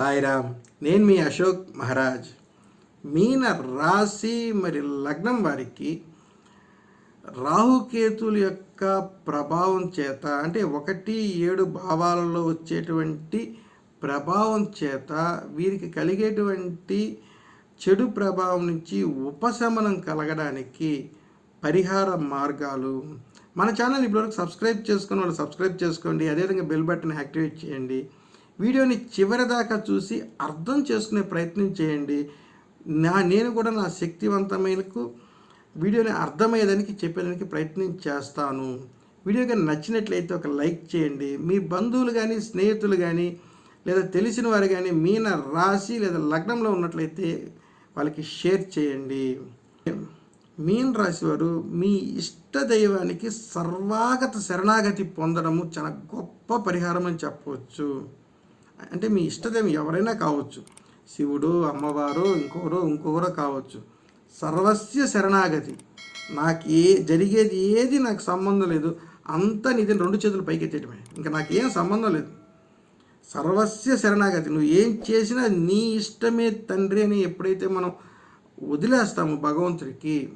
సాయిరామ్ నేను మీ అశోక్ మహారాజ్. మీన రాశి మరి లగ్నం వారికి రాహుకేతుల యొక్క ప్రభావం చేత అంటే ఒకటి ఏడు భావాలలో వచ్చేటువంటి ప్రభావం చేత వీరికి కలిగేటువంటి చెడు ప్రభావం నుంచి ఉపశమనం కలగడానికి పరిహార మార్గాలు. మన ఛానల్ ఇప్పటివరకు సబ్స్క్రైబ్ చేసుకుని వాళ్ళు సబ్స్క్రైబ్ చేసుకోండి. అదేవిధంగా బెల్ బటన్ యాక్టివేట్ చేయండి. వీడియోని చివరి దాకా చూసి అర్థం చేసుకునే ప్రయత్నం చేయండి. నా నేను కూడా నా శక్తివంతమైనకు వీడియోని అర్థమయ్యేదానికి చెప్పేదానికి ప్రయత్నం చేస్తాను. వీడియో కానీ నచ్చినట్లయితే ఒక లైక్ చేయండి. మీ బంధువులు కానీ స్నేహితులు కానీ లేదా తెలిసిన వారు కానీ మీన రాశి లేదా లగ్నంలో ఉన్నట్లయితే వాళ్ళకి షేర్ చేయండి. మీన రాశి వారు మీ ఇష్ట దైవానికి సర్వాగత శరణాగతి పొందడము చాలా గొప్ప పరిహారం అని చెప్పవచ్చు. అంటే మీ ఇష్టదైవం ఎవరైనా కావచ్చు. శివుడు అమ్మవారు ఇంకొకరు ఇంకొకరు కావచ్చు. సర్వస్య శరణాగతి. నాకు ఏ జరిగేది ఏది నాకు సంబంధం లేదు. అంతా నీది రెండు చేతులు పైకెత్తేయటమే. ఇంకా నాకు ఏం సంబంధం లేదు. సర్వస్య శరణాగతి. నువ్వు ఏం చేసినా నీ ఇష్టమే తండ్రి అని ఎప్పుడైతే మనం వదిలేస్తాము భగవంతుడికి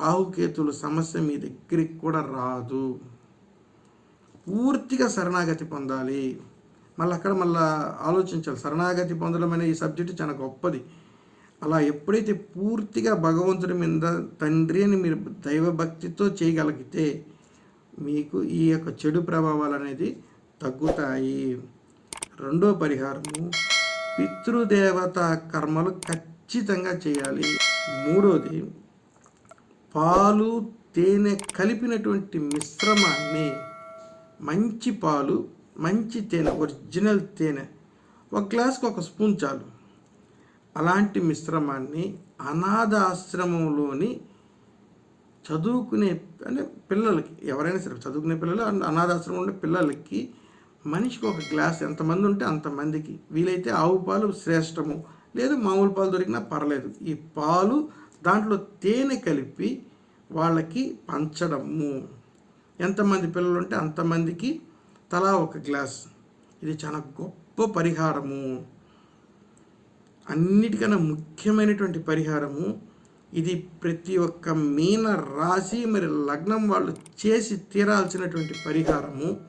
రాహుకేతుల సమస్య మీ దగ్గరికి కూడా రాదు. పూర్తిగా శరణాగతి పొందాలి. మళ్ళీ అక్కడ మళ్ళీ ఆలోచించాలి. శరణాగతి పొందడం అనే ఈ సబ్జెక్టు చాలా గొప్పది. అలా ఎప్పుడైతే పూర్తిగా భగవంతుడి మీద తండ్రి అని మీరు దైవభక్తితో చేయగలిగితే మీకు ఈ యొక్క చెడు ప్రభావాలు అనేది తగ్గుతాయి. రెండో పరిహారము పితృదేవత కర్మలు ఖచ్చితంగా చేయాలి. మూడోది పాలు తేనె కలిపినటువంటి మిశ్రమాన్ని మంచి పాలు మంచి తేనె ఒరిజినల్ తేనె. ఒక గ్లాస్కి ఒక స్పూన్ చాలు. అలాంటి మిశ్రమాన్ని అనాథ ఆశ్రమంలోని చదువుకునే అంటే పిల్లలకి ఎవరైనా సరే చదువుకునే పిల్లలు అనాథాశ్రమం ఉండే పిల్లలకి మనిషికి ఒక గ్లాస్ ఎంతమంది ఉంటే అంతమందికి. వీలైతే ఆవు పాలు శ్రేష్టము. లేదు మామూలు పాలు దొరికినా పర్లేదు. ఈ పాలు దాంట్లో తేనె కలిపి వాళ్ళకి పంచడము. ఎంతమంది పిల్లలు ఉంటే అంతమందికి తలా ఒక గ్లాస్. ఇది చాలా గొప్ప పరిహారము. అన్నిటికన్నా ముఖ్యమైనటువంటి పరిహారము. ఇది ప్రతి ఒక్క మీన రాశి మరి లగ్నం వాళ్ళు చేసి తీరాల్సినటువంటి పరిహారము.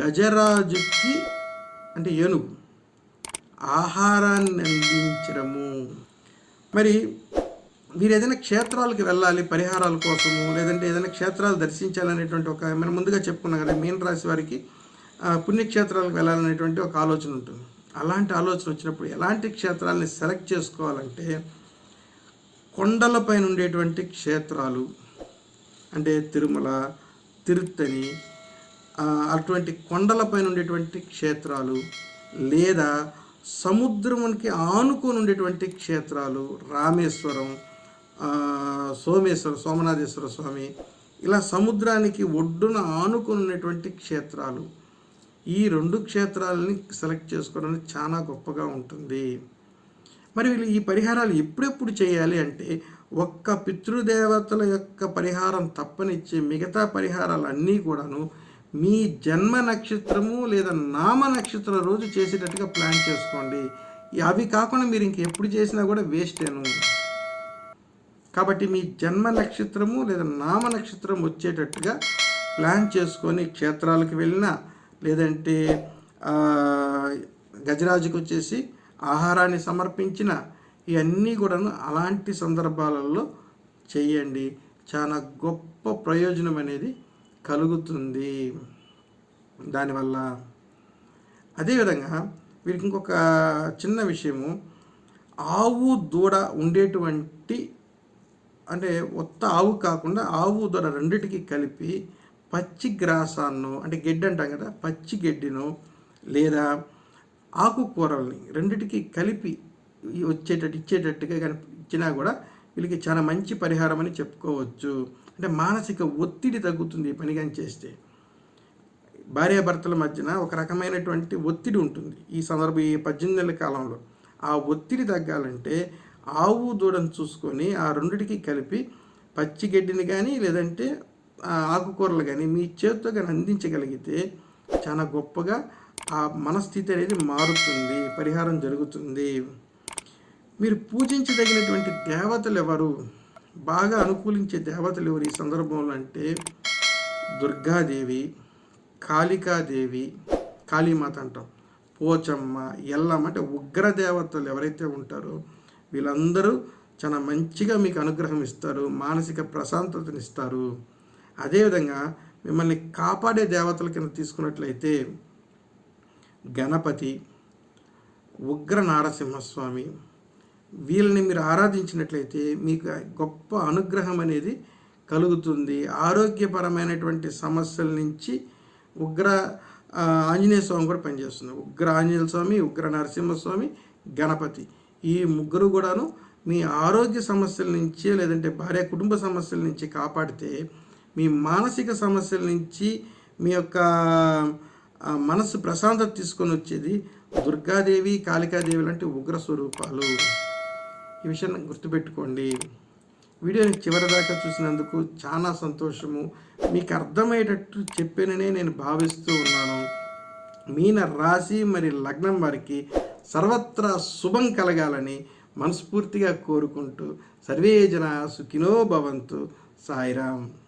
గజరాజుకి అంటే ఏనుగు. ఆహారాన్ని అందించడము. మరి మీరు ఏదైనా క్షేత్రాలకు వెళ్ళాలి పరిహారాల కోసము లేదంటే ఏదైనా క్షేత్రాలు దర్శించాలనేటువంటి ఒక మనం ముందుగా చెప్పుకున్నాం కదా మీన రాశి వారికి పుణ్యక్షేత్రాలకు వెళ్ళాలనేటువంటి ఒక ఆలోచన ఉంటుంది. అలాంటి ఆలోచన వచ్చినప్పుడు ఎలాంటి క్షేత్రాలని సెలెక్ట్ చేసుకోవాలంటే కొండలపైన ఉండేటువంటి క్షేత్రాలు అంటే తిరుమల తిరుత్తని అటువంటి కొండలపైన ఉండేటువంటి క్షేత్రాలు లేదా సముద్రమునికి ఆనుకొని ఉండేటువంటి క్షేత్రాలు రామేశ్వరం సోమేశ్వర సోమనాథేశ్వర స్వామి ఇలా సముద్రానికి ఒడ్డున ఆనుకున్నటువంటి క్షేత్రాలు. ఈ రెండు క్షేత్రాలని సెలెక్ట్ చేసుకోవడం చాలా గొప్పగా ఉంటుంది. మరి వీళ్ళు ఈ పరిహారాలు ఎప్పుడెప్పుడు చేయాలి అంటే ఒక్క పితృదేవతల యొక్క పరిహారం తప్పనిచ్చే మిగతా పరిహారాలు అన్నీ కూడాను మీ జన్మ నక్షత్రము లేదా నామ నక్షత్రం రోజు చేసేటట్టుగా ప్లాన్ చేసుకోండి. అవి కాకుండా మీరు ఇంకెప్పుడు చేసినా కూడా వేస్టేను. కాబట్టి మీ జన్మ నక్షత్రము లేదా నామ నక్షత్రం వచ్చేటట్టుగా ప్లాన్ చేసుకొని క్షేత్రాలకు వెళ్ళినా లేదంటే గజరాజుకు గజరాజుకి వచ్చేసి ఆహారాన్ని సమర్పించిన ఇవన్నీ కూడాను అలాంటి సందర్భాలలో చేయండి. చాలా గొప్ప ప్రయోజనం అనేది కలుగుతుంది. దానివల్ల అదేవిధంగా వీరికి ఇంకొక చిన్న విషయము. ఆవు దూడ ఉండేటువంటి అంటే ఒత్త ఆవు కాకుండా ఆవు దొర రెండిటికి కలిపి పచ్చి గ్రాసాన్నో అంటే గడ్డి అంటాం కదా పచ్చి గడ్డినో లేదా ఆకుకూరల్ని రెండిటికి కలిపి వచ్చేటట్టు ఇచ్చేటట్టుగా కానీ ఇచ్చినా కూడా వీళ్ళకి చాలా మంచి పరిహారం అని చెప్పుకోవచ్చు. అంటే మానసిక ఒత్తిడి తగ్గుతుంది ఈ పని కానీ చేస్తే. భార్యాభర్తల మధ్యన ఒక రకమైనటువంటి ఒత్తిడి ఉంటుంది. ఈ సందర్భం ఈ పద్దెనిమిది నెలల కాలంలో. ఆ ఒత్తిడి తగ్గాలంటే ఆవు దూడను చూసుకొని ఆ రెండిటికి కలిపి పచ్చి గడ్డిని కానీ లేదంటే ఆ ఆకుకూరలు కానీ మీ చేతితో కానీ అందించగలిగితే చాలా గొప్పగా ఆ మనస్థితి అనేది మారుతుంది పరిహారం జరుగుతుంది. మీరు పూజించదగినటువంటి దేవతలు ఎవరు? బాగా అనుకూలించే దేవతలు ఎవరు ఈ సందర్భంలో అంటే దుర్గాదేవి కాళికాదేవి కాళీమాత అంటాం పోచమ్మ ఎల్లమ్మ అంటే ఉగ్ర దేవతలు ఎవరైతే ఉంటారో వీళ్ళందరూ చాలా మంచిగా మీకు అనుగ్రహం ఇస్తారు మానసిక ప్రశాంతతని ఇస్తారు అదేవిధంగా మిమ్మల్ని కాపాడే దేవతల కింద తీసుకున్నట్లయితే గణపతి ఉగ్ర నారసింహస్వామి వీళ్ళని మీరు ఆరాధించినట్లయితే మీకు గొప్ప అనుగ్రహం అనేది కలుగుతుంది. ఆరోగ్యపరమైనటువంటి సమస్యల నుంచి ఉగ్ర ఆంజనేయ స్వామి కూడా పనిచేస్తుంది ఉగ్ర ఆంజనేయ స్వామి ఉగ్ర నరసింహస్వామి గణపతి. ఈ ముగ్గురు కూడాను మీ ఆరోగ్య సమస్యల నుంచి లేదంటే భార్య కుటుంబ సమస్యల నుంచి కాపాడితే మీ మానసిక సమస్యల నుంచి మీ యొక్క మనసు ప్రశాంతత తీసుకొని వచ్చేది దుర్గాదేవి కాళికాదేవి లాంటి ఉగ్ర స్వరూపాలు. ఈ విషయాన్ని గుర్తుపెట్టుకోండి. వీడియోని చివరిదాకా చూసినందుకు చాలా సంతోషము. మీకు అర్థమయ్యేటట్టు చెప్పాననే నేను భావిస్తూ ఉన్నాను. మీన రాశి మరి లగ్నం వారికి సర్వత్రా శుభం కలగాలని మనస్ఫూర్తిగా కోరుకుంటూ సర్వే జన సుఖినో భవంతు. సాయిరామ్.